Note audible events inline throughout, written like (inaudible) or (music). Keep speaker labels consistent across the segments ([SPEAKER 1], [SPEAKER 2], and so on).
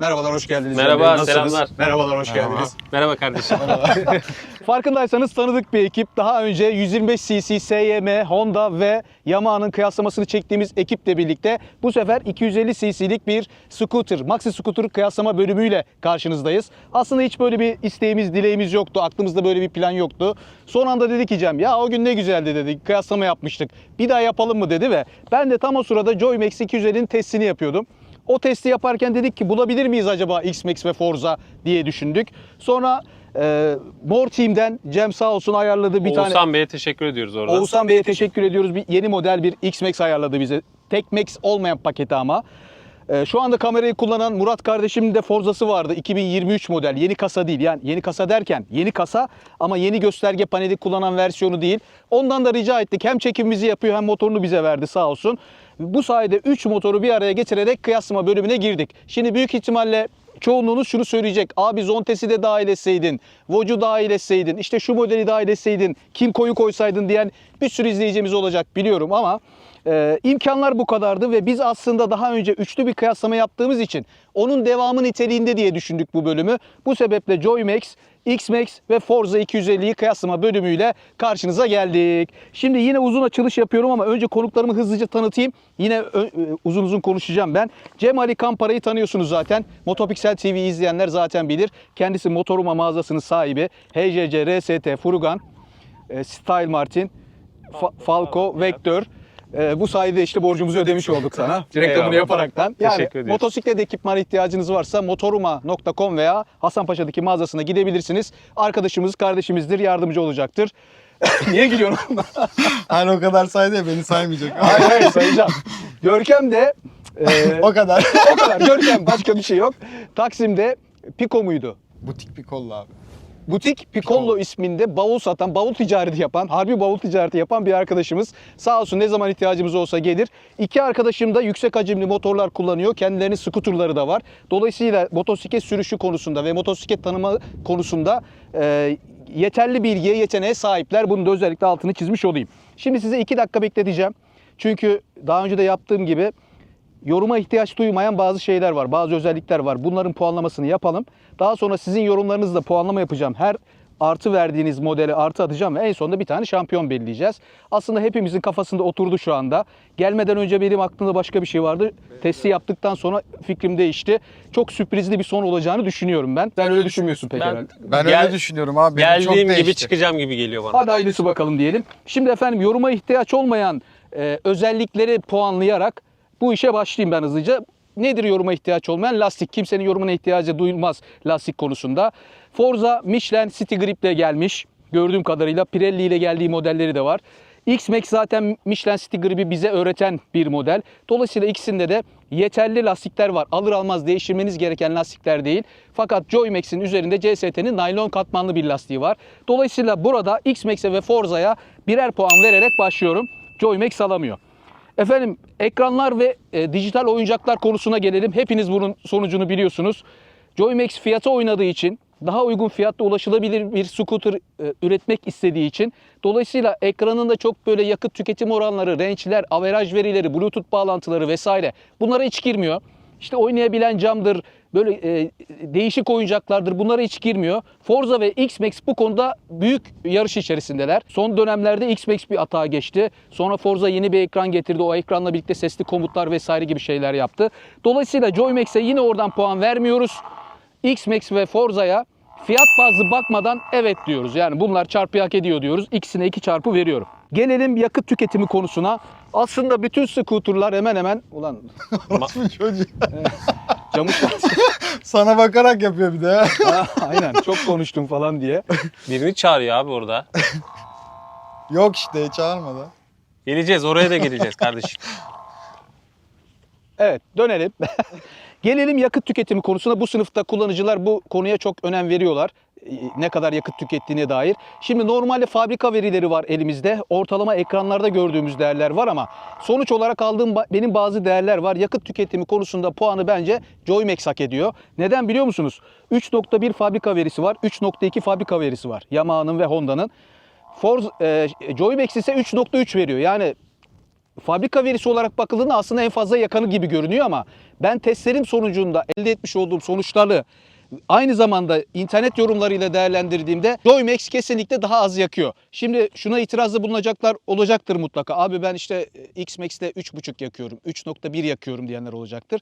[SPEAKER 1] Merhabalar, hoş geldiniz.
[SPEAKER 2] Merhaba,
[SPEAKER 1] Bey. Nasılsınız?
[SPEAKER 2] selamlar.
[SPEAKER 1] Merhabalar, hoş geldiniz.
[SPEAKER 2] Merhaba kardeşim. (laughs) (laughs)
[SPEAKER 3] Farkındaysanız tanıdık bir ekip. Daha önce 125 cc SYM, Honda ve Yamaha'nın kıyaslamasını çektiğimiz ekiple birlikte bu sefer 250 cc'lik bir scooter, maxi scooter kıyaslama bölümüyle karşınızdayız. Aslında hiç böyle bir isteğimiz, dileğimiz yoktu. Aklımızda böyle bir plan yoktu. Son anda dedi ki Cem ya o gün ne güzeldi dedi. Kıyaslama yapmıştık. Bir daha yapalım mı dedi ve ben de tam o sırada Joymax 250'nin testini yapıyordum. O testi yaparken dedik ki bulabilir miyiz acaba X-Max ve Forza diye düşündük. Sonra e, More Team'den Cem sağ olsun ayarladı bir tane.
[SPEAKER 2] Oğuzhan Bey'e teşekkür ediyoruz orada.
[SPEAKER 3] Oğuzhan Bey'e teşekkür ediyoruz. Bir yeni model bir X-Max ayarladı bize. Tek Max olmayan paketi ama. Ee, şu anda kamerayı kullanan Murat kardeşimin de Forza'sı vardı. 2023 model. Yeni kasa değil. Yani yeni kasa derken yeni kasa ama yeni gösterge paneli kullanan versiyonu değil. Ondan da rica ettik. Hem çekimimizi yapıyor hem motorunu bize verdi sağ olsun. Bu sayede 3 motoru bir araya getirerek kıyaslama bölümüne girdik. Şimdi büyük ihtimalle çoğunluğunuz şunu söyleyecek. Abi Zontes'i de dahil etseydin, Vocu dahil etseydin, işte şu modeli dahil etseydin, kim koyu koysaydın diyen bir sürü izleyicimiz olacak biliyorum ama e, imkanlar bu kadardı ve biz aslında daha önce üçlü bir kıyaslama yaptığımız için onun devamı niteliğinde diye düşündük bu bölümü. Bu sebeple Joymax, X-Max ve Forza 250'yi kıyaslama bölümüyle karşınıza geldik. Şimdi yine uzun açılış yapıyorum ama önce konuklarımı hızlıca tanıtayım. Yine e, uzun uzun konuşacağım ben. Cem Ali Kampara'yı tanıyorsunuz zaten. Motopixel TV izleyenler zaten bilir. Kendisi Motoruma mağazasının sahibi. HJC, RST, Furugan, e, Style Martin, Fa- Falco, Vector. E, bu sayede işte borcumuzu ödemiş olduk sana. (laughs) Reklamını
[SPEAKER 2] Eyvallah.
[SPEAKER 3] yaparaktan. Yani
[SPEAKER 2] Teşekkür ediyoruz.
[SPEAKER 3] motosiklet ekipmanı ihtiyacınız varsa motoruma.com veya Hasanpaşa'daki mağazasına gidebilirsiniz. Arkadaşımız, kardeşimizdir, yardımcı olacaktır. (laughs) Niye gülüyorsun? (laughs)
[SPEAKER 4] Hani o kadar saydı ya beni saymayacak.
[SPEAKER 3] hayır hayır sayacağım. Görkem de e,
[SPEAKER 4] o kadar.
[SPEAKER 3] o kadar. Görkem başka bir şey yok. Taksim'de Pico muydu?
[SPEAKER 4] Butik bir kolla abi.
[SPEAKER 3] Butik Piccolo isminde bavul satan, bavul ticareti yapan, harbi bavul ticareti yapan bir arkadaşımız. Sağ olsun ne zaman ihtiyacımız olsa gelir. İki arkadaşım da yüksek hacimli motorlar kullanıyor. Kendilerinin skuterları da var. Dolayısıyla motosiklet sürüşü konusunda ve motosiklet tanıma konusunda e, yeterli bilgiye, yeteneğe sahipler. Bunun da özellikle altını çizmiş olayım. Şimdi size iki dakika bekleteceğim. Çünkü daha önce de yaptığım gibi yoruma ihtiyaç duymayan bazı şeyler var, bazı özellikler var. Bunların puanlamasını yapalım. Daha sonra sizin yorumlarınızla puanlama yapacağım. Her artı verdiğiniz modele artı atacağım ve en sonunda bir tane şampiyon belirleyeceğiz. Aslında hepimizin kafasında oturdu şu anda. Gelmeden önce benim aklımda başka bir şey vardı. Testi yaptıktan sonra fikrim değişti. Çok sürprizli bir son olacağını düşünüyorum ben. Sen öyle düşünmüyorsun pek
[SPEAKER 2] Ben-
[SPEAKER 3] herhalde.
[SPEAKER 4] Ben
[SPEAKER 2] Gel-
[SPEAKER 4] öyle düşünüyorum abi. Benim çok
[SPEAKER 2] Geldiğim gibi
[SPEAKER 4] değişti.
[SPEAKER 2] çıkacağım gibi geliyor bana.
[SPEAKER 3] Hadi hayırlısı bakalım diyelim. Şimdi efendim yoruma ihtiyaç olmayan e, özellikleri puanlayarak bu işe başlayayım ben hızlıca. Nedir yoruma ihtiyaç olmayan? Lastik. Kimsenin yorumuna ihtiyacı duyulmaz lastik konusunda. Forza Michelin City Grip ile gelmiş. Gördüğüm kadarıyla Pirelli ile geldiği modelleri de var. X-Max zaten Michelin City Grip'i bize öğreten bir model. Dolayısıyla ikisinde de yeterli lastikler var. Alır almaz değiştirmeniz gereken lastikler değil. Fakat Joymax'in üzerinde CST'nin naylon katmanlı bir lastiği var. Dolayısıyla burada X-Max'e ve Forza'ya birer puan vererek başlıyorum. Joymax alamıyor. Efendim ekranlar ve e, dijital oyuncaklar konusuna gelelim. Hepiniz bunun sonucunu biliyorsunuz. Joymax fiyata oynadığı için daha uygun fiyatta ulaşılabilir bir scooter e, üretmek istediği için dolayısıyla ekranında çok böyle yakıt tüketim oranları, range'ler, averaj verileri, bluetooth bağlantıları vesaire bunlara hiç girmiyor. İşte oynayabilen camdır, böyle e, değişik oyuncaklardır bunlara hiç girmiyor. Forza ve X-Max bu konuda büyük yarış içerisindeler. Son dönemlerde X-Max bir atağa geçti. Sonra Forza yeni bir ekran getirdi. O ekranla birlikte sesli komutlar vesaire gibi şeyler yaptı. Dolayısıyla Joymax'e yine oradan puan vermiyoruz. X-Max ve Forza'ya fiyat bazlı bakmadan evet diyoruz. Yani bunlar çarpı hak ediyor diyoruz. İkisine iki çarpı veriyorum. Gelelim yakıt tüketimi konusuna. Aslında bütün scooterlar hemen hemen... Ulan (laughs)
[SPEAKER 4] Orospu çocuğu.
[SPEAKER 3] camı (laughs)
[SPEAKER 4] Sana bakarak yapıyor bir de.
[SPEAKER 3] Ha, Aynen çok konuştum falan diye.
[SPEAKER 2] Birini çağırıyor abi orada.
[SPEAKER 4] Yok işte çağırmadı.
[SPEAKER 2] Geleceğiz oraya da geleceğiz kardeşim. (laughs)
[SPEAKER 3] Evet dönelim. Gelelim yakıt tüketimi konusuna. Bu sınıfta kullanıcılar bu konuya çok önem veriyorlar. Ee, Ne kadar yakıt tükettiğine dair. Şimdi normalde fabrika verileri var elimizde. Ortalama ekranlarda gördüğümüz değerler var ama sonuç olarak aldığım benim bazı değerler var. Yakıt tüketimi konusunda puanı bence Joymax hak ediyor. Neden biliyor musunuz? 3.1 fabrika verisi var. 3.2 fabrika verisi var. Yamaha'nın ve Honda'nın. Forza, e, Joymax ise 3.3 veriyor. Yani fabrika verisi olarak bakıldığında aslında en fazla yakanı gibi görünüyor ama ben testlerim sonucunda elde etmiş olduğum sonuçları aynı zamanda internet yorumlarıyla değerlendirdiğimde Joymax kesinlikle daha az yakıyor. Şimdi şuna itirazda bulunacaklar olacaktır mutlaka. Abi ben işte e, X-Max'te 3.5 yakıyorum, 3.1 yakıyorum diyenler olacaktır.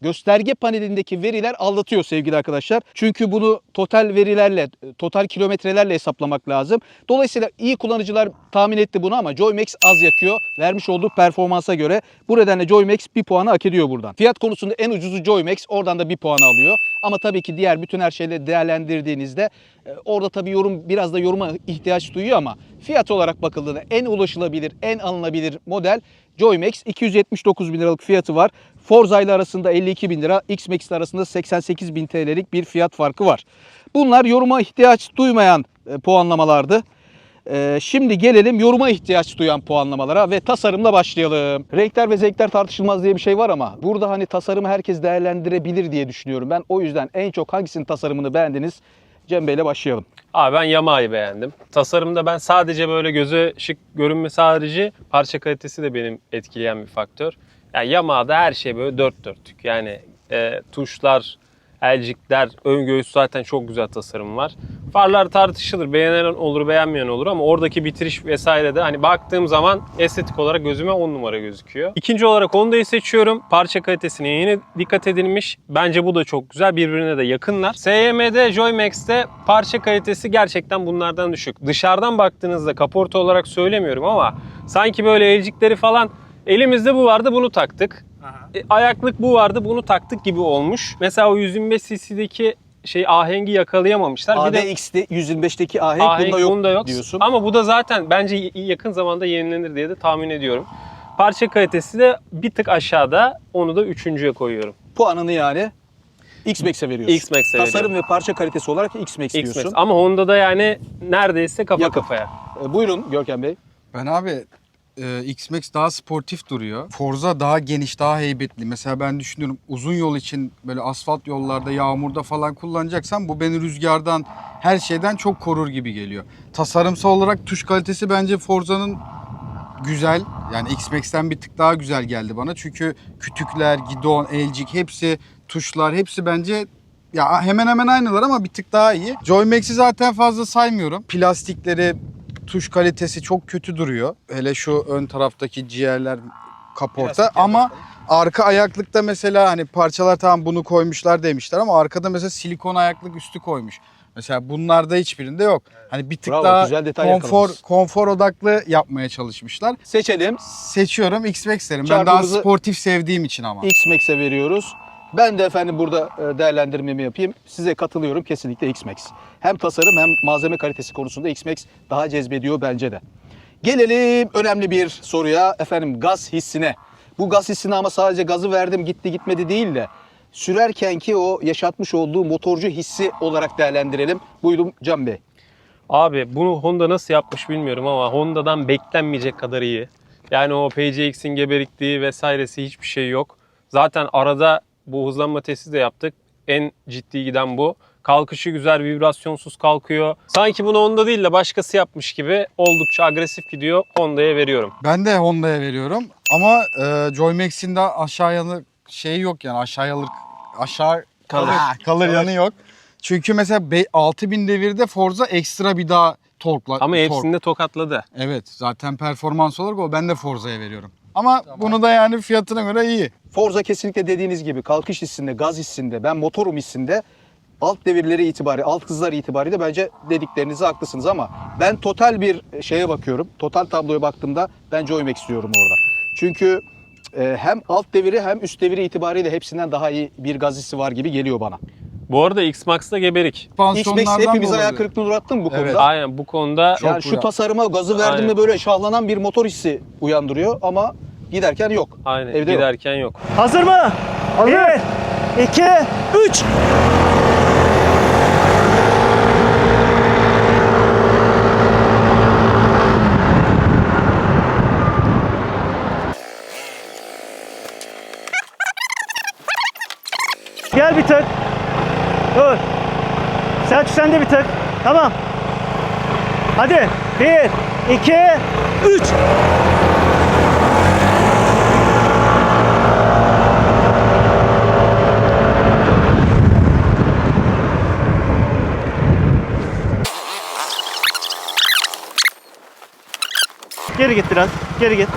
[SPEAKER 3] Gösterge panelindeki veriler aldatıyor sevgili arkadaşlar. Çünkü bunu total verilerle, e, total kilometrelerle hesaplamak lazım. Dolayısıyla iyi kullanıcılar tahmin etti bunu ama Joymax az yakıyor. Vermiş olduğu performansa göre. Bu nedenle Joymax bir puanı hak ediyor buradan. Fiyat konusunda en ucuzu Joymax. Oradan da bir puanı alıyor. Ama tabii ki diğer bütün her şeyle değerlendirdiğinizde e, orada tabii yorum biraz da yoruma ihtiyaç duyuyor ama fiyat olarak bakıldığında en ulaşılabilir, en alınabilir model Joymax 279 bin liralık fiyatı var. Forza ile arasında 52 bin lira, X-Max ile arasında 88 bin TL'lik bir fiyat farkı var. Bunlar yoruma ihtiyaç duymayan e, puanlamalardı. Ee, şimdi gelelim yoruma ihtiyaç duyan puanlamalara ve tasarımla başlayalım. Renkler ve zevkler tartışılmaz diye bir şey var ama burada hani tasarımı herkes değerlendirebilir diye düşünüyorum. Ben o yüzden en çok hangisinin tasarımını beğendiniz? Cem Bey'le başlayalım.
[SPEAKER 2] Abi ben Yamaha'yı beğendim. Tasarımda ben sadece böyle göze şık görünmesi harici parça kalitesi de benim etkileyen bir faktör. Yani Yamaha'da her şey böyle dört dörtlük. Yani e, tuşlar, elcikler, ön göğüs zaten çok güzel tasarım var. Farlar tartışılır. Beğenen olur, beğenmeyen olur ama oradaki bitiriş vesaire de hani baktığım zaman estetik olarak gözüme 10 numara gözüküyor. İkinci olarak Honda'yı seçiyorum. Parça kalitesine yine dikkat edilmiş. Bence bu da çok güzel. Birbirine de yakınlar. SYM'de, Joymax'te parça kalitesi gerçekten bunlardan düşük. Dışarıdan baktığınızda kaporta olarak söylemiyorum ama sanki böyle elcikleri falan elimizde bu vardı bunu taktık. E, ayaklık bu vardı bunu taktık gibi olmuş. Mesela o 125 cc'deki şey ahengi yakalayamamışlar. Bir de
[SPEAKER 3] ADX'de 125'teki ahenk,
[SPEAKER 2] ahenk
[SPEAKER 3] bunda yok,
[SPEAKER 2] bunda yok
[SPEAKER 3] diyorsun.
[SPEAKER 2] Ama bu da zaten bence yakın zamanda yenilenir diye de tahmin ediyorum. Parça kalitesi de bir tık aşağıda. Onu da üçüncüye koyuyorum.
[SPEAKER 3] Puanını yani X-Max'e veriyorsun.
[SPEAKER 2] X-Max'e
[SPEAKER 3] Tasarım
[SPEAKER 2] veriyorum.
[SPEAKER 3] ve parça kalitesi olarak X-Max
[SPEAKER 2] X-Max.
[SPEAKER 3] diyorsun.
[SPEAKER 2] Ama Honda'da yani neredeyse kafa
[SPEAKER 3] Yakın.
[SPEAKER 2] kafaya.
[SPEAKER 3] E, buyurun Görkem Bey.
[SPEAKER 4] Ben abi e, X-Max daha sportif duruyor. Forza daha geniş, daha heybetli. Mesela ben düşünüyorum uzun yol için böyle asfalt yollarda, yağmurda falan kullanacaksam bu beni rüzgardan, her şeyden çok korur gibi geliyor. Tasarımsal olarak tuş kalitesi bence Forza'nın güzel. Yani X-Max'ten bir tık daha güzel geldi bana. Çünkü kütükler, gidon, elcik hepsi, tuşlar hepsi bence ya hemen hemen aynılar ama bir tık daha iyi. Joymax'i zaten fazla saymıyorum. Plastikleri, tuş kalitesi çok kötü duruyor. Hele şu ön taraftaki ciğerler kaporta ama arka ayaklıkta mesela hani parçalar tamam bunu koymuşlar demişler ama arkada mesela silikon ayaklık üstü koymuş. Mesela bunlarda hiçbirinde yok. Hani bir tık
[SPEAKER 3] Bravo,
[SPEAKER 4] daha
[SPEAKER 3] güzel detay
[SPEAKER 4] konfor konfor odaklı yapmaya çalışmışlar.
[SPEAKER 3] Seçelim.
[SPEAKER 4] Seçiyorum X-Max derim. Ben daha sportif sevdiğim için ama.
[SPEAKER 3] X-Max'e veriyoruz. Ben de efendim burada e, değerlendirmemi yapayım. Size katılıyorum kesinlikle X-Max. Hem tasarım hem malzeme kalitesi konusunda X-Max daha cezbediyor bence de. Gelelim önemli bir soruya efendim gaz hissine. Bu gaz hissine ama sadece gazı verdim gitti gitmedi değil de sürerkenki o yaşatmış olduğu motorcu hissi olarak değerlendirelim. Buyurun Can Bey.
[SPEAKER 2] Abi bunu Honda nasıl yapmış bilmiyorum ama Honda'dan beklenmeyecek kadar iyi. Yani o PCX'in geberikliği vesairesi hiçbir şey yok. Zaten arada bu hızlanma testi de yaptık. En ciddi giden bu. Kalkışı güzel, vibrasyonsuz kalkıyor. Sanki bunu Honda değil de başkası yapmış gibi oldukça agresif gidiyor. Honda'ya veriyorum.
[SPEAKER 4] Ben de Honda'ya veriyorum ama e, Joymax'in de aşağı yanı şeyi yok yani aşağı yalık aşağı
[SPEAKER 2] Kalır.
[SPEAKER 4] Ha, kalır yanı yok. Çünkü mesela be- 6000 devirde Forza ekstra bir daha torkla.
[SPEAKER 2] Ama
[SPEAKER 4] tork.
[SPEAKER 2] hepsini de tokatladı.
[SPEAKER 4] Evet zaten performans olarak o ben de Forza'ya veriyorum. Ama bunu da yani fiyatına göre iyi.
[SPEAKER 3] Forza kesinlikle dediğiniz gibi kalkış hissinde, gaz hissinde, ben motorum hissinde alt devirleri itibariyle, alt hızlar itibariyle bence dediklerinize haklısınız ama ben total bir şeye bakıyorum. Total tabloya baktığımda ben Joymax istiyorum orada. Çünkü e, hem alt deviri hem üst deviri itibariyle hepsinden daha iyi bir gaz hissi var gibi geliyor bana.
[SPEAKER 2] Bu arada X-Max'da geberik.
[SPEAKER 3] X-Max hepimiz
[SPEAKER 4] da
[SPEAKER 3] ayak kırıklığına uğrattı mı bu
[SPEAKER 4] Evet.
[SPEAKER 3] konuda?
[SPEAKER 2] Aynen bu konuda
[SPEAKER 4] Çok
[SPEAKER 3] yani şu
[SPEAKER 4] uyan-
[SPEAKER 3] tasarıma gazı verdim
[SPEAKER 2] Aynen.
[SPEAKER 3] mi böyle şahlanan bir motor hissi uyandırıyor ama giderken yok.
[SPEAKER 2] aynen
[SPEAKER 3] Evde yok.
[SPEAKER 2] giderken yok.
[SPEAKER 1] Hazır mı? Bir, iki, üç. Gel bir tık. Dur. Selçuk sen de bir tık. Tamam. Hadi. Bir, iki, üç. Geri git biraz. Geri git.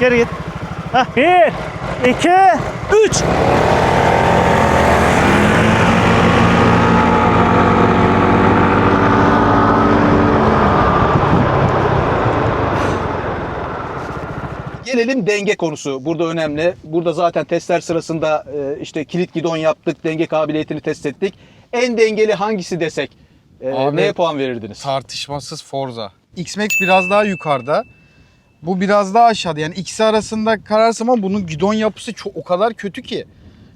[SPEAKER 1] Geri git. Hah. Bir, iki, üç.
[SPEAKER 3] Gelelim denge konusu. Burada önemli. Burada zaten testler sırasında e, işte kilit gidon yaptık, denge kabiliyetini test ettik. En dengeli hangisi desek e,
[SPEAKER 4] Abi-
[SPEAKER 3] neye puan verirdiniz?
[SPEAKER 4] Tartışmasız Forza. X-Max biraz daha yukarıda. Bu biraz daha aşağıda. Yani ikisi arasında kararsam ama bunun gidon yapısı çok o kadar kötü ki.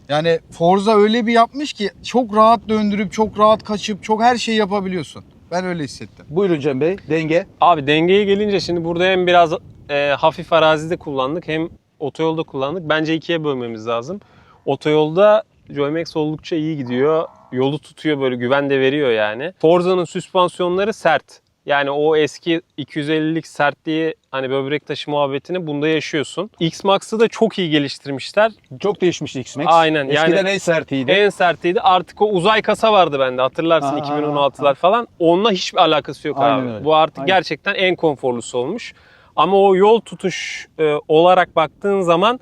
[SPEAKER 4] Yani Forza öyle bir yapmış ki çok rahat döndürüp çok rahat kaçıp çok her şeyi yapabiliyorsun. Ben öyle hissettim.
[SPEAKER 3] Buyurun Cem Bey. Denge.
[SPEAKER 2] Abi dengeye gelince şimdi burada hem biraz e, hafif arazide kullandık hem otoyolda kullandık. Bence ikiye bölmemiz lazım. Otoyolda Joymax oldukça iyi gidiyor. Yolu tutuyor böyle güven de veriyor yani. Forza'nın süspansiyonları sert. Yani o eski 250'lik sertliği hani böbrek taşı muhabbetini bunda yaşıyorsun. X-Max'ı da çok iyi geliştirmişler.
[SPEAKER 3] Çok değişmiş X-Max.
[SPEAKER 2] Aynen, yani-
[SPEAKER 3] Eskiden en sertiydi.
[SPEAKER 2] En sertiydi. Artık o uzay kasa vardı bende hatırlarsın
[SPEAKER 3] Aa,
[SPEAKER 2] 2016'lar falan. Onunla hiçbir alakası yok
[SPEAKER 3] Aynen
[SPEAKER 2] abi.
[SPEAKER 3] öyle.
[SPEAKER 2] Bu artık
[SPEAKER 3] Aynen.
[SPEAKER 2] gerçekten en konforlusu olmuş. Ama o yol tutuş e, olarak baktığın zaman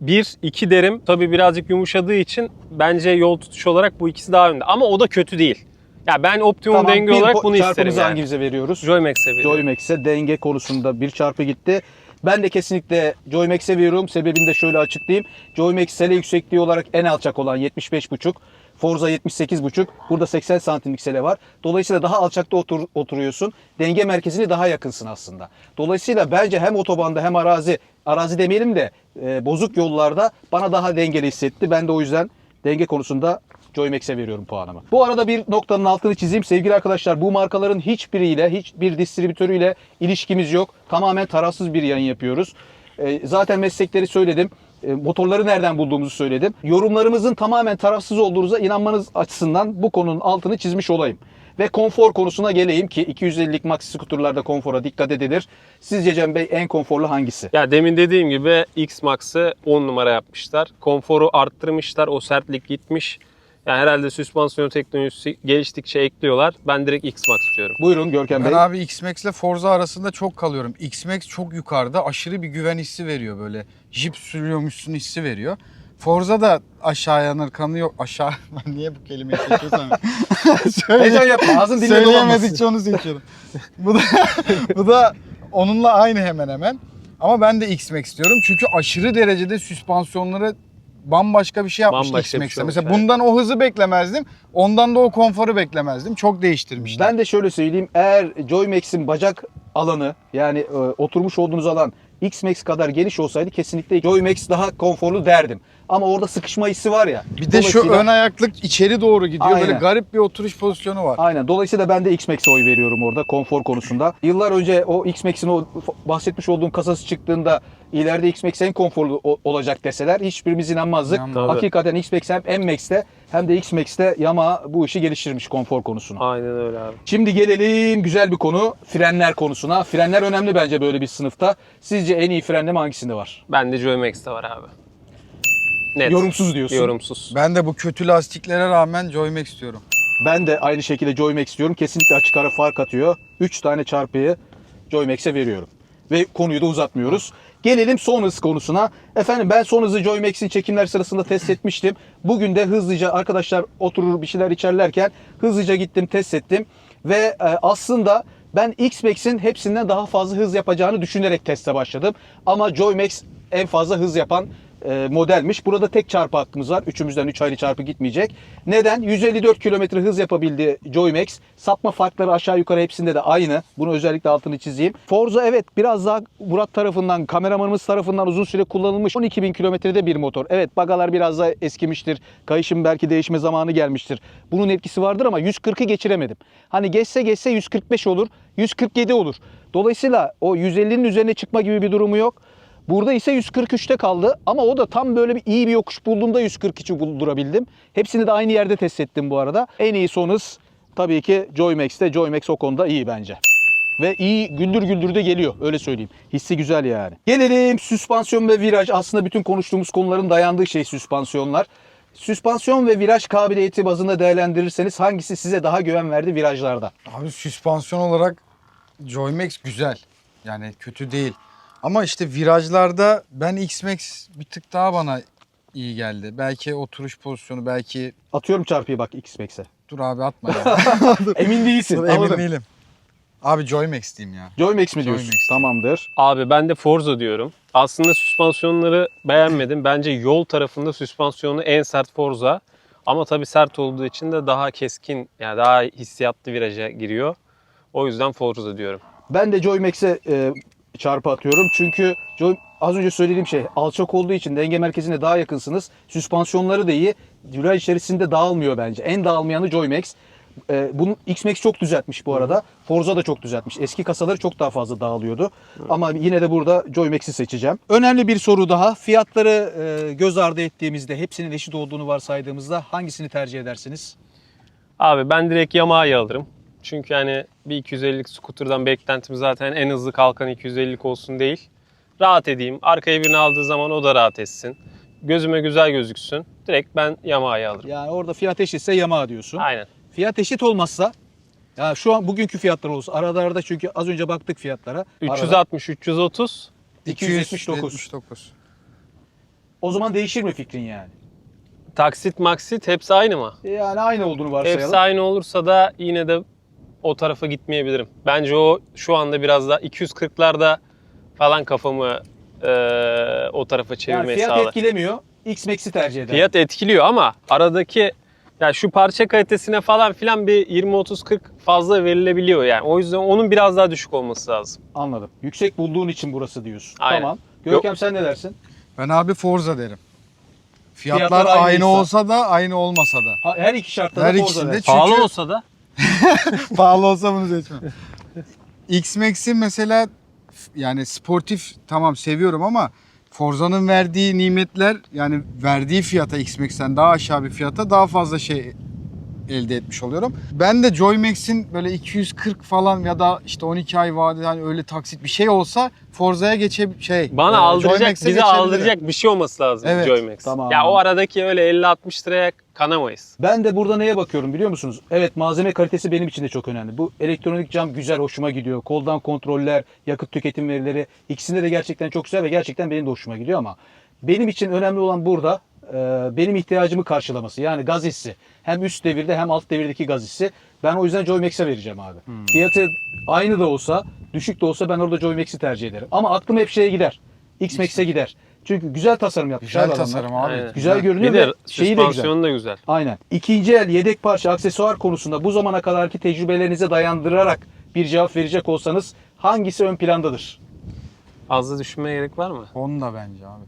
[SPEAKER 2] bir, iki derim. Tabii birazcık yumuşadığı için bence yol tutuş olarak bu ikisi daha önde. Ama o da kötü değil. Ya ben optimum
[SPEAKER 3] Tamam,
[SPEAKER 2] denge olarak bunu isterim yani.
[SPEAKER 3] hangimize veriyoruz?
[SPEAKER 2] Joymax'e veriyorum.
[SPEAKER 3] Joymax'e denge konusunda bir çarpı gitti. Ben de kesinlikle Joymax'e veriyorum. Sebebini de şöyle açıklayayım. Joymax sele yüksekliği olarak en alçak olan 75.5. Forza 78.5. Burada 80 santimlik sele var. Dolayısıyla daha alçakta otur, oturuyorsun. Denge merkezine daha yakınsın aslında. Dolayısıyla bence hem otobanda hem arazi, arazi demeyelim de e, bozuk yollarda bana daha dengeli hissetti. Ben de o yüzden denge konusunda Joymax'e veriyorum puanımı. Bu arada bir noktanın altını çizeyim. Sevgili arkadaşlar bu markaların hiçbiriyle, hiçbir distribütörüyle ilişkimiz yok. Tamamen tarafsız bir yayın yapıyoruz. Ee, zaten meslekleri söyledim. Ee, motorları nereden bulduğumuzu söyledim. Yorumlarımızın tamamen tarafsız olduğunuza inanmanız açısından bu konunun altını çizmiş olayım. Ve konfor konusuna geleyim ki 250'lik maxi skuterlarda konfora dikkat edilir. Sizce Cem Bey en konforlu hangisi?
[SPEAKER 2] Ya demin dediğim gibi X-Max'ı 10 numara yapmışlar. Konforu arttırmışlar. O sertlik gitmiş. Yani herhalde süspansiyon teknolojisi geliştikçe ekliyorlar. Ben direkt X-Max diyorum.
[SPEAKER 3] Buyurun Görkem
[SPEAKER 4] Ben
[SPEAKER 3] Bey.
[SPEAKER 4] abi X-Max ile Forza arasında çok kalıyorum. X-Max çok yukarıda aşırı bir güven hissi veriyor böyle. Jip sürüyormuşsun hissi veriyor. Forza da aşağı yanır kanı yok. Aşağı (laughs) ben niye bu kelimeyi seçiyorsam. (laughs) Söyle-
[SPEAKER 3] Heyecan yapma ağzın dolanmasın.
[SPEAKER 4] Söyleyemedikçe onu seçiyorum. (laughs) bu da bu da onunla aynı hemen hemen. Ama ben de X-Max diyorum. Çünkü aşırı derecede süspansiyonları bambaşka bir şey yapmış
[SPEAKER 2] Bambaşka bir
[SPEAKER 4] X-Max'te.
[SPEAKER 2] şey olmuş,
[SPEAKER 4] Mesela
[SPEAKER 2] evet.
[SPEAKER 4] bundan o hızı beklemezdim. Ondan da o konforu beklemezdim. Çok değiştirmişler.
[SPEAKER 3] Ben de şöyle söyleyeyim. Eğer Joymax'in bacak alanı yani e, oturmuş olduğunuz alan X-Max kadar geniş olsaydı kesinlikle Joymax daha konforlu derdim. Ama orada sıkışma hissi var ya.
[SPEAKER 4] Bir de şu ön ayaklık içeri doğru gidiyor. Böyle
[SPEAKER 3] Aynen.
[SPEAKER 4] garip bir oturuş pozisyonu var.
[SPEAKER 3] Aynen. Dolayısıyla ben de X-Max'e oy veriyorum orada konfor konusunda. Yıllar önce o X-Max'in o bahsetmiş olduğum kasası çıktığında ileride X-Max en konforlu olacak deseler hiçbirimiz inanmazdık.
[SPEAKER 4] İnanmazdık.
[SPEAKER 3] Hakikaten X-Max hem M-Max'te hem de X-Max'te Yamaha bu işi geliştirmiş konfor konusunu.
[SPEAKER 2] Aynen öyle abi.
[SPEAKER 3] Şimdi gelelim güzel bir konu frenler konusuna. Frenler önemli bence böyle bir sınıfta. Sizce en iyi frenleme hangisinde var?
[SPEAKER 2] Bende Joymax'te var abi. Net.
[SPEAKER 3] Yorumsuz diyorsun.
[SPEAKER 2] Yorumsuz.
[SPEAKER 4] Ben de bu kötü lastiklere rağmen Joymax diyorum.
[SPEAKER 3] Ben de aynı şekilde Joymax diyorum. Kesinlikle açık ara fark atıyor. 3 tane çarpıyı Joymax'e veriyorum. Ve konuyu da uzatmıyoruz. Gelelim son hız konusuna. Efendim ben son hızı Joymax'in çekimler sırasında test etmiştim. Bugün de hızlıca arkadaşlar oturur bir şeyler içerlerken hızlıca gittim test ettim. Ve e, aslında ben X-Max'in hepsinden daha fazla hız yapacağını düşünerek teste başladım. Ama Joymax en fazla hız yapan e, modelmiş. Burada tek çarpı hakkımız var. Üçümüzden 3 ayrı çarpı gitmeyecek. Neden? 154 km hız yapabildi Joymax. Sapma farkları aşağı yukarı hepsinde de aynı. Bunu özellikle altını çizeyim. Forza evet biraz daha Murat tarafından, kameramanımız tarafından uzun süre kullanılmış. 12.000 kilometrede bir motor. Evet bagalar biraz daha eskimiştir. Kayışın belki değişme zamanı gelmiştir. Bunun etkisi vardır ama 140'ı geçiremedim. Hani geçse geçse 145 olur, 147 olur. Dolayısıyla o 150'nin üzerine çıkma gibi bir durumu yok. Burada ise 143'te kaldı ama o da tam böyle bir iyi bir yokuş bulduğumda 143'ü buldurabildim. Hepsini de aynı yerde test ettim bu arada. En iyi son hız tabii ki Joymax'te. Joymax o konuda iyi bence. Ve iyi güldür güldür de geliyor öyle söyleyeyim. Hissi güzel yani. Gelelim süspansiyon ve viraj. Aslında bütün konuştuğumuz konuların dayandığı şey süspansiyonlar. Süspansiyon ve viraj kabiliyeti bazında değerlendirirseniz hangisi size daha güven verdi virajlarda?
[SPEAKER 4] Abi süspansiyon olarak Joymax güzel. Yani kötü değil. Ama işte virajlarda ben X-Max bir tık daha bana iyi geldi. Belki oturuş pozisyonu belki
[SPEAKER 3] Atıyorum çarpıyı bak X-Max'e.
[SPEAKER 4] dur abi atma ya. (laughs)
[SPEAKER 3] Emin değilsin.
[SPEAKER 4] Dur, emin değilim. Abi Joymax diyeyim ya.
[SPEAKER 3] Joymax mi diyorsun?
[SPEAKER 4] Joymax.
[SPEAKER 3] Tamamdır.
[SPEAKER 2] Abi ben de Forza diyorum. Aslında süspansiyonları beğenmedim. Bence yol tarafında süspansiyonu en sert Forza. Ama tabii sert olduğu için de daha keskin, yani daha hissiyatlı viraja giriyor. O yüzden Forza diyorum.
[SPEAKER 3] Ben de Joymax'e e, çarpı atıyorum. Çünkü az önce söylediğim şey alçak olduğu için denge merkezine daha yakınsınız. Süspansiyonları da iyi. Viraj içerisinde dağılmıyor bence. En dağılmayanı Joymax. E, bunu X-Max çok düzeltmiş bu arada. Forza da çok düzeltmiş. Eski kasaları çok daha fazla dağılıyordu. Ama yine de burada Joymax'i seçeceğim. Önemli bir soru daha. Fiyatları e, göz ardı ettiğimizde hepsinin eşit olduğunu varsaydığımızda hangisini tercih edersiniz?
[SPEAKER 2] Abi ben direkt Yamaha'yı alırım. Çünkü hani bir 250'lik scooter'dan beklentim zaten en hızlı kalkan 250'lik olsun değil. Rahat edeyim. Arkaya birini aldığı zaman o da rahat etsin. Gözüme güzel gözüksün. Direkt ben Yamaha'yı alırım.
[SPEAKER 3] Yani orada fiyat eşitse Yamaha diyorsun.
[SPEAKER 2] Aynen.
[SPEAKER 3] Fiyat eşit olmazsa ya şu an bugünkü fiyatlar olsa aralarda çünkü az önce baktık fiyatlara. Arada
[SPEAKER 2] 360, 330.
[SPEAKER 3] 279.
[SPEAKER 4] 279.
[SPEAKER 3] O zaman değişir mi fikrin yani?
[SPEAKER 2] Taksit maksit hepsi aynı mı?
[SPEAKER 3] Yani aynı olduğunu varsayalım.
[SPEAKER 2] Hepsi aynı olursa da yine de o tarafa gitmeyebilirim. Bence o şu anda biraz da 240'larda falan kafamı eee, o tarafa
[SPEAKER 3] yani
[SPEAKER 2] çevirmeyi
[SPEAKER 3] fiyat
[SPEAKER 2] sağlar.
[SPEAKER 3] etkilemiyor. X-Max'i tercih eder.
[SPEAKER 2] Fiyat etkiliyor ama aradaki ya şu parça kalitesine falan filan bir 20-30-40 fazla verilebiliyor yani. O yüzden onun biraz daha düşük olması lazım.
[SPEAKER 3] Anladım. Yüksek bulduğun için burası diyorsun.
[SPEAKER 2] Aynen.
[SPEAKER 3] Tamam. Görkem sen ne dersin?
[SPEAKER 4] Ben abi Forza derim. Fiyatlar,
[SPEAKER 3] Fiyatlar
[SPEAKER 4] aynı olsa da aynı olmasa da.
[SPEAKER 3] Ha, her iki şartta
[SPEAKER 4] Her
[SPEAKER 3] da Forza
[SPEAKER 4] ikisinde
[SPEAKER 3] dersin.
[SPEAKER 4] Çünkü-
[SPEAKER 2] Pahalı olsa da (laughs)
[SPEAKER 4] Pahalı olsa bunu seçmem. X-Max'in mesela yani sportif tamam seviyorum ama Forza'nın verdiği nimetler yani verdiği fiyata X-Max'ten daha aşağı bir fiyata daha fazla şey elde etmiş oluyorum. Ben de Joymax'in böyle 240 falan ya da işte 12 ay vadeli hani öyle taksit bir şey olsa Forza'ya geçe şey
[SPEAKER 2] bana
[SPEAKER 4] e,
[SPEAKER 2] aldıracak,
[SPEAKER 4] geçebilirim.
[SPEAKER 2] aldıracak bir şey olması lazım
[SPEAKER 4] Evet,
[SPEAKER 2] Joymax.
[SPEAKER 3] tamam.
[SPEAKER 2] Ya o aradaki öyle 50-60 liraya kanamayız.
[SPEAKER 3] Ben de burada neye bakıyorum biliyor musunuz? Evet malzeme kalitesi benim için de çok önemli. Bu elektronik cam güzel hoşuma gidiyor. Koldan kontroller, yakıt tüketim verileri ikisinde de gerçekten çok güzel ve gerçekten benim de hoşuma gidiyor ama benim için önemli olan burada e, benim ihtiyacımı karşılaması. Yani gaz hissi. Hem üst devirde hem alt devirdeki gaz hissi. Ben o yüzden Joymax'e vereceğim abi. Fiyatı aynı da olsa, düşük de olsa ben orada Joymax'i tercih ederim. Ama aklım hep şeye gider. X-Max'e gider. Çünkü güzel tasarım yapmışlar
[SPEAKER 4] Güzel
[SPEAKER 3] adamlar.
[SPEAKER 4] tasarım abi.
[SPEAKER 2] Aynen.
[SPEAKER 3] Güzel görünüyor
[SPEAKER 2] Bir de
[SPEAKER 3] ve şeyi de güzel.
[SPEAKER 2] da güzel.
[SPEAKER 3] Aynen. İkinci el yedek parça aksesuar konusunda bu zamana kadarki tecrübelerinize dayandırarak bir cevap verecek olsanız hangisi ön plandadır?
[SPEAKER 2] Fazla düşünmeye gerek var mı?
[SPEAKER 4] Honda bence abi.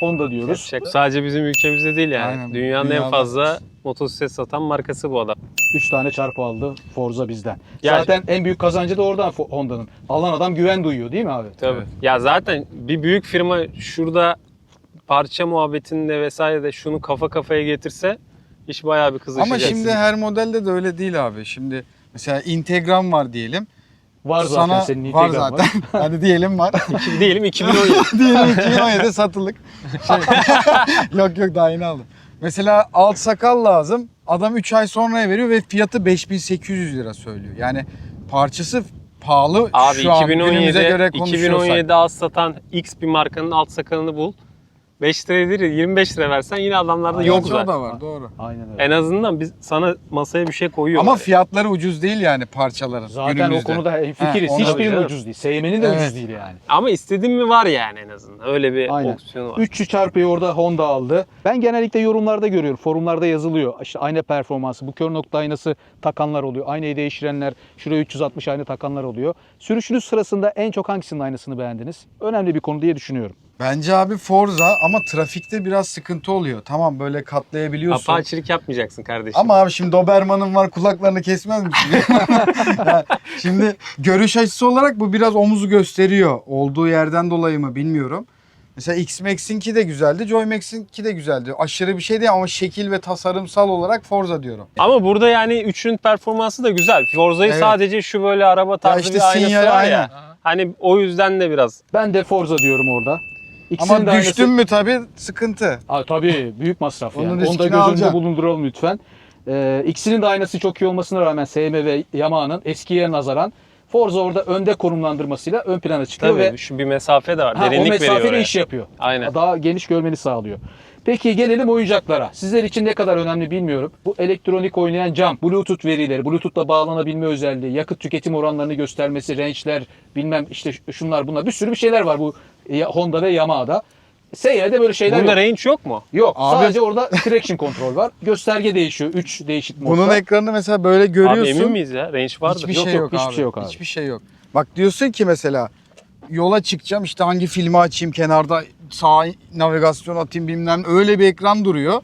[SPEAKER 3] Honda diyoruz.
[SPEAKER 2] Yapacak. Sadece bizim ülkemizde değil yani.
[SPEAKER 4] Aynen.
[SPEAKER 2] Dünyanın en
[SPEAKER 4] Dünyada.
[SPEAKER 2] fazla motosiklet satan markası bu adam.
[SPEAKER 3] 3 tane çarpı aldı Forza bizden.
[SPEAKER 2] Yani-
[SPEAKER 3] Zaten en büyük kazancı da oradan Honda'nın. Alan adam güven duyuyor değil mi abi?
[SPEAKER 2] Tabii.
[SPEAKER 4] Evet.
[SPEAKER 2] Ya zaten bir büyük firma şurada parça muhabbetinde vesaire de şunu kafa kafaya getirse iş bayağı bir kızışacak.
[SPEAKER 4] Ama şimdi her modelde de öyle değil abi. Şimdi mesela Integram var diyelim.
[SPEAKER 3] Var zaten
[SPEAKER 4] Sana
[SPEAKER 3] senin
[SPEAKER 4] var zaten. (laughs) Hadi diyelim var. (laughs)
[SPEAKER 2] İki- diyelim 2017. (laughs)
[SPEAKER 4] diyelim 2017 satılık. Şey, yok yok daha yeni aldım. Mesela alt sakal lazım. Adam 3 ay sonraya veriyor ve fiyatı 5800 lira söylüyor. Yani parçası pahalı
[SPEAKER 2] Abi
[SPEAKER 4] şu an günümüze
[SPEAKER 2] 2017'de
[SPEAKER 4] göre konuşuyorsak.
[SPEAKER 2] 2017'de az satan X bir markanın alt sakalını bul. 5 lira değil 25 lira versen yine adamlarda yok zaten.
[SPEAKER 4] da var doğru.
[SPEAKER 3] Aynen öyle.
[SPEAKER 2] En azından biz sana masaya bir şey koyuyorlar.
[SPEAKER 4] Ama fiyatları ucuz değil yani parçaların
[SPEAKER 3] Zaten
[SPEAKER 4] günümüzde.
[SPEAKER 3] o konuda
[SPEAKER 4] onu-
[SPEAKER 3] Hiçbirinin
[SPEAKER 2] Tabii
[SPEAKER 3] ucuz değil. SM'nin de
[SPEAKER 4] Evet.
[SPEAKER 3] ucuz değil yani.
[SPEAKER 2] Ama istediğin mi var yani en azından. Öyle bir
[SPEAKER 3] Aynen.
[SPEAKER 2] opsiyonu var.
[SPEAKER 3] 300 çarpıyı orada Honda aldı. Ben genellikle yorumlarda görüyorum. Forumlarda yazılıyor. İşte ayna performansı, bu kör nokta aynası takanlar oluyor. Aynayı değiştirenler, şuraya 360 ayna takanlar oluyor. Sürüşünüz sırasında en çok hangisinin aynasını beğendiniz? Önemli bir konu diye düşünüyorum.
[SPEAKER 4] Bence abi Forza ama trafikte biraz sıkıntı oluyor. Tamam böyle katlayabiliyorsun.
[SPEAKER 2] Apaçilik yapmayacaksın kardeşim.
[SPEAKER 4] Ama abi şimdi Doberman'ın var kulaklarını kesmez misin? (laughs) Yani şimdi görüş açısı olarak bu biraz omuzu gösteriyor. Olduğu yerden dolayı mı bilmiyorum. Mesela X-Max'inki de güzeldi, Joy-Max'inki de güzeldi. Aşırı bir şey değil ama şekil ve tasarımsal olarak Forza diyorum.
[SPEAKER 2] Ama burada yani üçünün performansı da güzel. Forza'yı
[SPEAKER 4] Evet.
[SPEAKER 2] sadece şu böyle araba tarzı
[SPEAKER 4] işte
[SPEAKER 2] bir aynası var
[SPEAKER 4] aynen.
[SPEAKER 2] ya. Hani o yüzden de biraz.
[SPEAKER 3] Ben de Forza diyorum orada. İkisinin de
[SPEAKER 4] Ama
[SPEAKER 3] aynası-
[SPEAKER 4] düştün mü tabii sıkıntı.
[SPEAKER 3] Aa, tabii büyük masraf
[SPEAKER 4] Onun
[SPEAKER 3] yani. Onu da
[SPEAKER 4] riskini
[SPEAKER 3] göz önünde
[SPEAKER 4] alacaksın.
[SPEAKER 3] bulunduralım lütfen. Ee, ikisinin de aynası çok iyi olmasına rağmen SM ve Yamaha'nın eskiye nazaran Forza orada önde konumlandırmasıyla ön plana çıkıyor
[SPEAKER 2] Tabii
[SPEAKER 3] ve
[SPEAKER 2] şu bir mesafe de var.
[SPEAKER 3] ha, o
[SPEAKER 2] Derinlik veriyor
[SPEAKER 3] mesafeli
[SPEAKER 2] oraya.
[SPEAKER 3] iş yapıyor.
[SPEAKER 2] Aynen.
[SPEAKER 3] Daha geniş görmeni sağlıyor. Peki gelelim oyuncaklara. Sizler için ne kadar önemli bilmiyorum. Bu elektronik oynayan cam, Bluetooth verileri, Bluetooth'la bağlanabilme özelliği, yakıt tüketim oranlarını göstermesi, range'ler, bilmem işte şunlar bunlar bir sürü bir şeyler var bu Honda ve Yamaha'da. Seyir'de böyle şeyler
[SPEAKER 2] Bunda
[SPEAKER 3] yok.
[SPEAKER 2] range yok mu?
[SPEAKER 3] Yok.
[SPEAKER 4] Abi-
[SPEAKER 3] Sadece orada traction kontrol var. Gösterge değişiyor. 3 değişik modda.
[SPEAKER 4] Bunun ekranını mesela böyle görüyorsun.
[SPEAKER 2] Abi emin miyiz ya? Range vardır.
[SPEAKER 4] Hiçbir
[SPEAKER 3] Yok,
[SPEAKER 4] şey
[SPEAKER 3] yok,
[SPEAKER 4] yok,
[SPEAKER 3] hiçbir
[SPEAKER 4] abi.
[SPEAKER 3] şey yok abi.
[SPEAKER 4] Hiçbir şey yok. Bak diyorsun ki mesela yola çıkacağım işte hangi filmi açayım kenarda sağ navigasyon atayım bilmem ne. öyle bir ekran duruyor.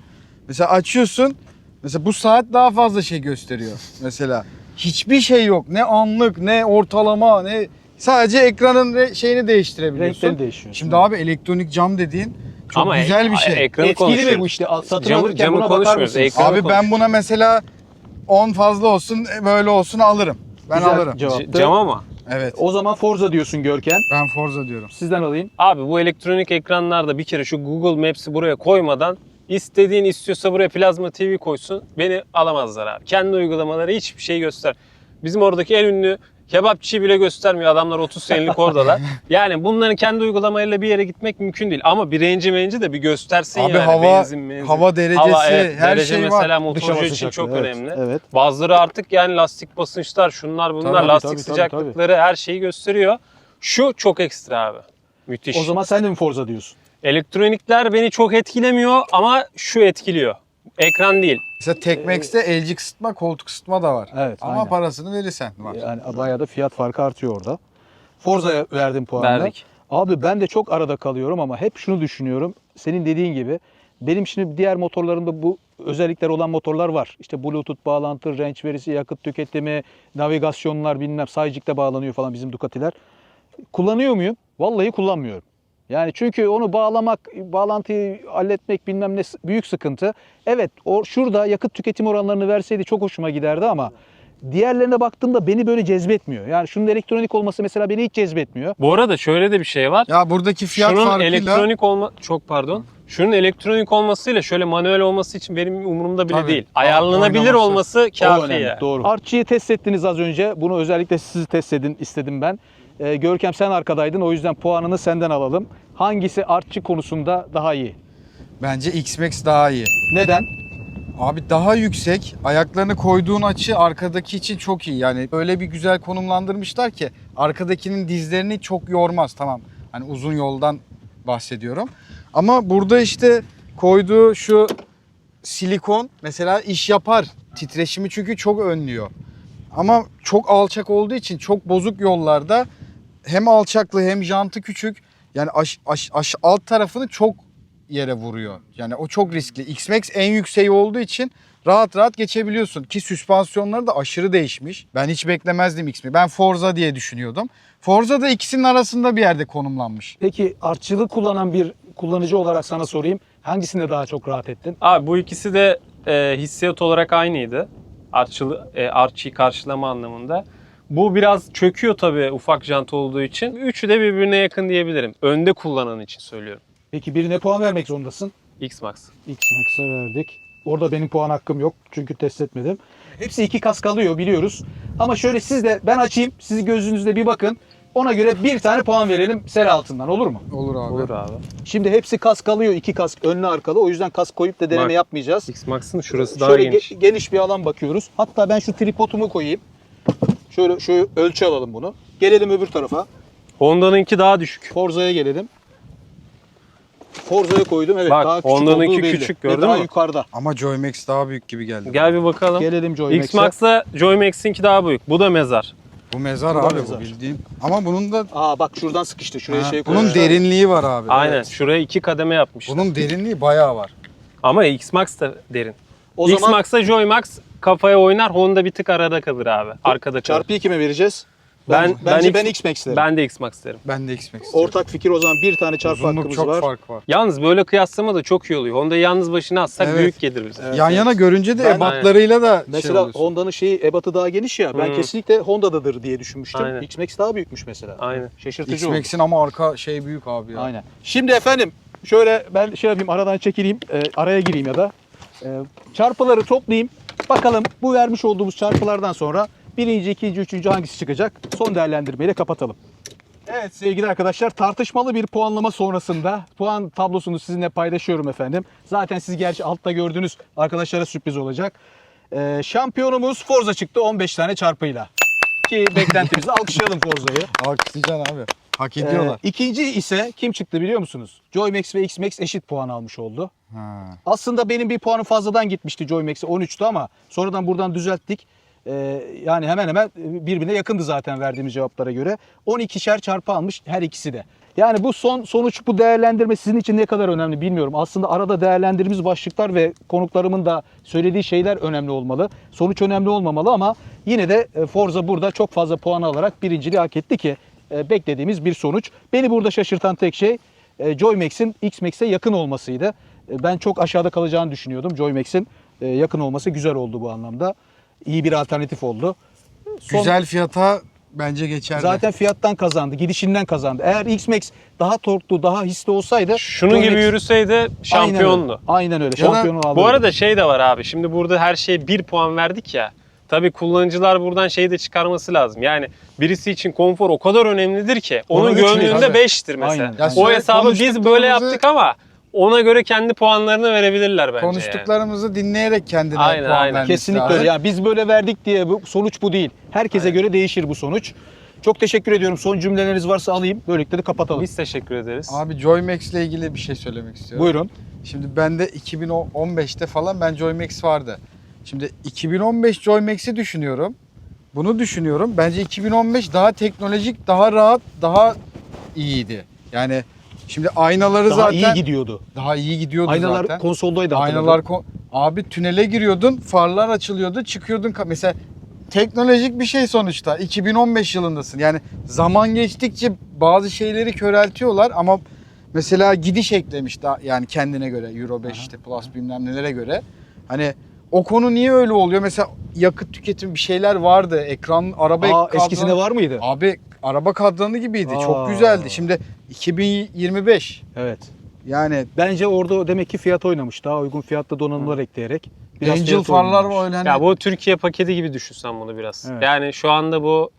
[SPEAKER 4] Mesela açıyorsun mesela bu saat daha fazla şey gösteriyor mesela. Hiçbir şey yok. Ne anlık ne ortalama ne sadece ekranın re- şeyini değiştirebiliyorsun.
[SPEAKER 3] Renkleri değişiyor.
[SPEAKER 4] Şimdi abi elektronik cam dediğin çok
[SPEAKER 2] Ama
[SPEAKER 4] güzel bir
[SPEAKER 2] e-
[SPEAKER 4] şey.
[SPEAKER 2] ekranı
[SPEAKER 3] Etkili mi bu işte? Satın
[SPEAKER 2] Camı-
[SPEAKER 3] alırken
[SPEAKER 2] camı
[SPEAKER 3] buna bakar
[SPEAKER 2] konuşmuyoruz,
[SPEAKER 3] mısınız?
[SPEAKER 2] ekranı
[SPEAKER 4] Abi ben
[SPEAKER 2] konuşuyoruz.
[SPEAKER 4] buna mesela 10 fazla olsun böyle olsun alırım. Ben
[SPEAKER 3] Güzel
[SPEAKER 4] alırım.
[SPEAKER 3] cevap.
[SPEAKER 2] C- Cam ama.
[SPEAKER 4] Evet.
[SPEAKER 3] O zaman Forza diyorsun Görken.
[SPEAKER 4] Ben Forza diyorum.
[SPEAKER 3] Sizden alayım.
[SPEAKER 2] Abi bu elektronik ekranlarda bir kere şu Google Maps'i buraya koymadan istediğin istiyorsa buraya plazma TV koysun. Beni alamazlar abi. Kendi uygulamaları hiçbir şey göster. Bizim oradaki en ünlü kebapçıyı bile göstermiyor. Adamlar 30 senelik oradalar. (laughs) Yani bunların kendi uygulamalarıyla bir yere gitmek mümkün değil. Ama bir range'i menci de bir göstersin
[SPEAKER 4] Abi
[SPEAKER 2] yani.
[SPEAKER 4] hava
[SPEAKER 2] benzin, menzin.
[SPEAKER 4] hava derecesi
[SPEAKER 2] Hava, evet,
[SPEAKER 4] her
[SPEAKER 2] derece
[SPEAKER 4] şey
[SPEAKER 2] mesela
[SPEAKER 4] var.
[SPEAKER 2] Motorcu için
[SPEAKER 3] sıcaklığı,
[SPEAKER 2] çok
[SPEAKER 3] evet,
[SPEAKER 2] önemli.
[SPEAKER 3] Evet.
[SPEAKER 2] Bazıları artık yani lastik basınçlar, şunlar bunlar,
[SPEAKER 3] Tabii,
[SPEAKER 2] lastik
[SPEAKER 3] tabii, tabii,
[SPEAKER 2] sıcaklıkları her şeyi gösteriyor. Şu çok ekstra abi. Müthiş.
[SPEAKER 3] O zaman sen de mi Forza diyorsun?
[SPEAKER 2] Elektronikler beni çok etkilemiyor ama şu etkiliyor. Ekran değil.
[SPEAKER 4] Mesela Tekmex'te elci kısıtma, koltuk ısıtma da var.
[SPEAKER 3] Evet,
[SPEAKER 4] Ama
[SPEAKER 3] aynen.
[SPEAKER 4] parasını verirsen var.
[SPEAKER 3] Yani bayağı da fiyat farkı artıyor orada. Forza'ya verdim puanını.
[SPEAKER 2] Verdik.
[SPEAKER 3] Abi ben de çok arada kalıyorum ama hep şunu düşünüyorum. Senin dediğin gibi benim şimdi diğer motorlarımda bu özellikler olan motorlar var. İşte Bluetooth bağlantı, range verisi, yakıt tüketimi, navigasyonlar bilmem Saycik'te bağlanıyor falan bizim Ducati'ler. Kullanıyor muyum? Vallahi kullanmıyorum. Yani çünkü onu bağlamak, bağlantıyı halletmek bilmem ne büyük sıkıntı. Evet, o şurada yakıt tüketim oranlarını verseydi çok hoşuma giderdi ama diğerlerine baktığımda beni böyle cezbetmiyor. Yani şunun elektronik olması mesela beni hiç cezbetmiyor.
[SPEAKER 2] Bu arada şöyle de bir şey var.
[SPEAKER 4] Ya buradaki fiyat
[SPEAKER 2] Şunun
[SPEAKER 4] farkıyla
[SPEAKER 2] elektronik olma çok pardon. Şunun elektronik olmasıyla şöyle manuel olması için benim umurumda bile
[SPEAKER 4] Tabii.
[SPEAKER 2] değil. Ayarlanabilir
[SPEAKER 4] Oynaması.
[SPEAKER 2] olması kafi
[SPEAKER 3] önemli,
[SPEAKER 2] ya.
[SPEAKER 3] Doğru. Artçıyı test ettiniz az önce. Bunu özellikle sizi test edin istedim ben. Ee, Görkem sen arkadaydın. O yüzden puanını senden alalım. Hangisi artçı konusunda daha iyi?
[SPEAKER 4] bence X-Max daha iyi.
[SPEAKER 3] Neden?
[SPEAKER 4] Abi daha yüksek. Ayaklarını koyduğun açı arkadaki için çok iyi. Yani öyle bir güzel konumlandırmışlar ki arkadakinin dizlerini çok yormaz. Tamam. Hani uzun yoldan bahsediyorum. Ama burada işte koyduğu şu silikon mesela iş yapar. Titreşimi çünkü çok önlüyor. Ama çok alçak olduğu için çok bozuk yollarda hem alçaklığı hem jantı küçük. Yani aş, aş, aş, alt tarafını çok yere vuruyor. Yani o çok riskli. X-Max en yükseği olduğu için rahat rahat geçebiliyorsun. Ki süspansiyonları da aşırı değişmiş. Ben hiç beklemezdim X-Max. Ben Forza diye düşünüyordum. Forza da ikisinin arasında bir yerde konumlanmış.
[SPEAKER 3] Peki artçılık kullanan bir kullanıcı olarak sana sorayım. Hangisinde daha çok rahat ettin?
[SPEAKER 2] Abi bu ikisi de e, hissiyat olarak aynıydı. Artçılı, e, artçıyı karşılama anlamında. Bu biraz çöküyor tabii ufak jant olduğu için. Üçü de birbirine yakın diyebilirim. Önde kullanan için söylüyorum.
[SPEAKER 3] Peki birine puan vermek zorundasın.
[SPEAKER 2] X-Max.
[SPEAKER 3] X-Max'a verdik. Orada benim puan hakkım yok çünkü test etmedim. Hepsi iki kas kalıyor biliyoruz. Ama şöyle siz de ben açayım. Siz gözünüzle bir bakın. Ona göre bir tane puan verelim sel altından olur mu?
[SPEAKER 4] Olur abi.
[SPEAKER 2] Olur abi.
[SPEAKER 3] Şimdi hepsi kas kalıyor. iki kas önlü arkalı. O yüzden kas koyup da deneme
[SPEAKER 2] Bak,
[SPEAKER 3] yapmayacağız.
[SPEAKER 2] X-Max'ın şurası daha
[SPEAKER 3] Şöyle
[SPEAKER 2] geniş.
[SPEAKER 3] ge- geniş bir alan bakıyoruz. Hatta ben şu tripodumu koyayım. Şöyle şu ölçü alalım bunu. Gelelim öbür tarafa.
[SPEAKER 2] Honda'nınki daha düşük.
[SPEAKER 3] Forza'ya gelelim. Forza'ya koydum. Evet
[SPEAKER 2] Bak,
[SPEAKER 3] daha küçük
[SPEAKER 2] Honda'nınki
[SPEAKER 3] olduğu belli.
[SPEAKER 2] küçük,
[SPEAKER 3] Ve
[SPEAKER 2] gördün
[SPEAKER 3] daha
[SPEAKER 2] mü?
[SPEAKER 3] yukarıda.
[SPEAKER 4] Ama Joy-Max daha büyük gibi geldi.
[SPEAKER 2] Gel bir bakalım.
[SPEAKER 3] Gelelim Joy Max'e.
[SPEAKER 2] X-Max'la Joy-Max'inki daha büyük. Bu da mezar.
[SPEAKER 4] Bu mezar
[SPEAKER 3] Bu da
[SPEAKER 4] abi
[SPEAKER 3] mezar.
[SPEAKER 4] bu bildiğin. Ama bunun da
[SPEAKER 3] Aa bak şuradan sıkıştı. Şuraya
[SPEAKER 4] Ha,
[SPEAKER 3] şey
[SPEAKER 4] bunun
[SPEAKER 3] koymuşlar.
[SPEAKER 4] derinliği var abi.
[SPEAKER 2] Aynen. Şuraya iki kademe yapmışlar.
[SPEAKER 4] Bunun derinliği bayağı var.
[SPEAKER 2] Ama X-Max da derin.
[SPEAKER 3] O zaman
[SPEAKER 2] X-Max'la Joy-Max kafaya oynar. Honda bir tık arada kalır abi. Arkada kalır.
[SPEAKER 3] çarpıyı kime vereceğiz?
[SPEAKER 2] Ben-
[SPEAKER 3] bence
[SPEAKER 2] ben
[SPEAKER 3] ben,
[SPEAKER 2] X-
[SPEAKER 3] X-Max derim.
[SPEAKER 2] Ben de X-Max derim.
[SPEAKER 4] Ben de X-Max istiyorum.
[SPEAKER 3] Ortak fikir o zaman bir tane çarpı
[SPEAKER 4] Uzunluk
[SPEAKER 3] hakkımız
[SPEAKER 4] çok
[SPEAKER 3] var.
[SPEAKER 4] fark var.
[SPEAKER 2] Yalnız böyle kıyaslama da çok iyi oluyor. Honda'yı yalnız başına atsak
[SPEAKER 4] Evet.
[SPEAKER 2] büyük gelir bize.
[SPEAKER 3] Evet,
[SPEAKER 4] Yan
[SPEAKER 3] evet.
[SPEAKER 4] yana görünce de
[SPEAKER 3] Ben-
[SPEAKER 4] ebatlarıyla da şey
[SPEAKER 3] Mesela
[SPEAKER 4] oluyorsun.
[SPEAKER 3] Honda'nın şeyi ebatı daha geniş ya. Ben
[SPEAKER 2] Hmm.
[SPEAKER 3] kesinlikle Honda'dadır diye düşünmüştüm.
[SPEAKER 2] Aynen.
[SPEAKER 3] X-Max daha büyükmüş mesela.
[SPEAKER 2] Aynen.
[SPEAKER 3] Şaşırtıcı oldu.
[SPEAKER 4] X-Max'in ama arka şey büyük abi ya.
[SPEAKER 3] Aynen. Şimdi efendim şöyle ben şey yapayım aradan çekileyim. e, araya gireyim ya da. E, çarpıları toplayayım. Bakalım bu vermiş olduğumuz çarpılardan sonra Birinci, ikinci, üçüncü hangisi çıkacak? Son değerlendirmeyle kapatalım. Evet sevgili arkadaşlar tartışmalı bir puanlama sonrasında puan tablosunu sizinle paylaşıyorum efendim. Zaten siz gerçi altta gördüğünüz arkadaşlara sürpriz olacak. Ee, şampiyonumuz Forza çıktı 15 tane çarpıyla. Ki beklentimizi (laughs) alkışlayalım Forza'yı.
[SPEAKER 4] Alkışlayacaksın abi. Hak
[SPEAKER 3] Ee,
[SPEAKER 4] ediyorlar.
[SPEAKER 3] ikinci ise kim çıktı biliyor musunuz? Joymax ve Xmax eşit puan almış oldu.
[SPEAKER 4] Ha.
[SPEAKER 3] Aslında benim bir puanım fazladan gitmişti Joymax'e 13'tü ama sonradan buradan düzelttik. Ee, yani hemen hemen birbirine yakındı zaten verdiğimiz cevaplara göre. 12'şer çarpı almış her ikisi de. Yani bu son sonuç bu değerlendirme sizin için ne kadar önemli bilmiyorum. Aslında arada değerlendirdiğimiz başlıklar ve konuklarımın da söylediği şeyler önemli olmalı. Sonuç önemli olmamalı ama yine de e, Forza burada çok fazla puan alarak birinciliği hak etti ki e, beklediğimiz bir sonuç. Beni burada şaşırtan tek şey e, Joymax'in Xmax'e yakın olmasıydı. E, Ben çok aşağıda kalacağını düşünüyordum. Joymax'in e, yakın olması güzel oldu bu anlamda. İyi bir alternatif oldu. Son-
[SPEAKER 4] Güzel fiyata bence geçerli.
[SPEAKER 3] Zaten fiyattan kazandı, gidişinden kazandı. Eğer X-Max daha torklu, daha hisli olsaydı
[SPEAKER 2] Şunun gibi
[SPEAKER 3] Joymax-
[SPEAKER 2] yürüseydi şampiyondu.
[SPEAKER 3] Aynen öyle. Aynen öyle.
[SPEAKER 4] Ya da
[SPEAKER 3] Şampiyonu aldı.
[SPEAKER 2] Bu arada şey de var abi. Şimdi burada her şeye 1 puan verdik ya. Tabii kullanıcılar buradan şeyi de çıkarması lazım. Yani birisi için konfor o kadar önemlidir ki. Onun
[SPEAKER 4] üç
[SPEAKER 2] gönlünde
[SPEAKER 4] tabii.
[SPEAKER 2] 5'tir mesela.
[SPEAKER 3] Aynen.
[SPEAKER 4] Ya
[SPEAKER 2] O
[SPEAKER 4] şöyle
[SPEAKER 2] hesabı biz böyle
[SPEAKER 4] konuştuklarımızı-
[SPEAKER 2] yaptık ama ona göre kendi puanlarını verebilirler bence. yani.
[SPEAKER 4] Konuştuklarımızı dinleyerek kendine
[SPEAKER 2] Aynen,
[SPEAKER 4] puan
[SPEAKER 2] aynen.
[SPEAKER 4] vermesi
[SPEAKER 3] Kesinlikle
[SPEAKER 4] lazım.
[SPEAKER 3] öyle. Yani biz böyle verdik diye bu sonuç bu değil. Herkese göre değişir bu sonuç. Çok teşekkür ediyorum. Son cümleleriniz varsa alayım. Böylelikle de kapatalım.
[SPEAKER 2] Biz teşekkür ederiz.
[SPEAKER 4] Abi Joymax ile ilgili bir şey söylemek istiyorum.
[SPEAKER 3] Buyurun.
[SPEAKER 4] Şimdi bende 2015'te falan ben Joymax vardı. Şimdi 2015 Joymax'i düşünüyorum. Bunu düşünüyorum. Bence 2015 daha teknolojik, daha rahat, daha iyiydi. Yani şimdi aynaları
[SPEAKER 3] Daha
[SPEAKER 4] zaten
[SPEAKER 3] iyi gidiyordu.
[SPEAKER 4] daha iyi gidiyordu
[SPEAKER 3] Aynalar
[SPEAKER 4] zaten.
[SPEAKER 3] konsoldaydı hatırladım.
[SPEAKER 4] Aynalar kon- abi tünele giriyordun, farlar açılıyordu, çıkıyordun. Ka- Mesela teknolojik bir şey sonuçta. 2015 yılındasın. Yani zaman geçtikçe bazı şeyleri köreltiyorlar ama mesela gidiş eklemiş daha yani kendine göre Euro 5 işte Plus bilmem nelere göre. Hani o konu niye öyle oluyor? Mesela yakıt tüketim bir şeyler vardı. Ekran araba
[SPEAKER 3] Aa,
[SPEAKER 4] kadranı-
[SPEAKER 3] eskisinde var mıydı?
[SPEAKER 4] Abi araba kadranı gibiydi.
[SPEAKER 3] Aa.
[SPEAKER 4] Çok güzeldi. Şimdi 2025
[SPEAKER 3] Evet.
[SPEAKER 4] yani
[SPEAKER 3] Bence orada demek ki fiyat oynamış. Daha uygun fiyatlı donanımlar ekleyerek. biraz
[SPEAKER 4] Angel
[SPEAKER 3] fiyat
[SPEAKER 4] farlar
[SPEAKER 3] oynamış.
[SPEAKER 4] var öyle hani
[SPEAKER 2] Ya bu Türkiye paketi gibi düşünsen bunu biraz.
[SPEAKER 3] Evet.
[SPEAKER 2] Yani şu anda bu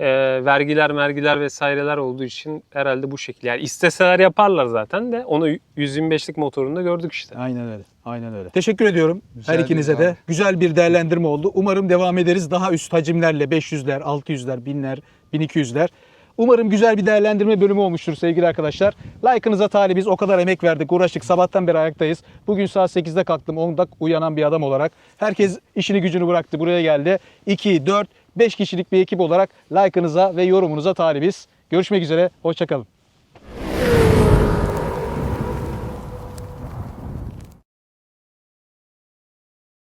[SPEAKER 2] e, vergiler mergiler vesaireler olduğu için herhalde bu şekilde. Yani isteseler yaparlar zaten de onu 125'lik motorunda gördük işte.
[SPEAKER 3] Aynen öyle. Aynen öyle. Teşekkür ediyorum
[SPEAKER 4] Rica
[SPEAKER 3] her ikinize de.
[SPEAKER 4] abi.
[SPEAKER 3] Güzel bir değerlendirme oldu. Umarım devam ederiz. Daha üst hacimlerle 500'ler, 600'ler, 1000'ler, 1200'ler. Umarım güzel bir değerlendirme bölümü olmuştur sevgili arkadaşlar. Like'ınıza talibiz. O kadar emek verdik, uğraştık. Sabahtan beri ayaktayız. Bugün saat 8'de kalktım. 10'da uyanan bir adam olarak. Herkes işini gücünü bıraktı. Buraya geldi. 2, 4, 5 kişilik bir ekip olarak like'ınıza ve yorumunuza talibiz. Görüşmek üzere. Hoşçakalın.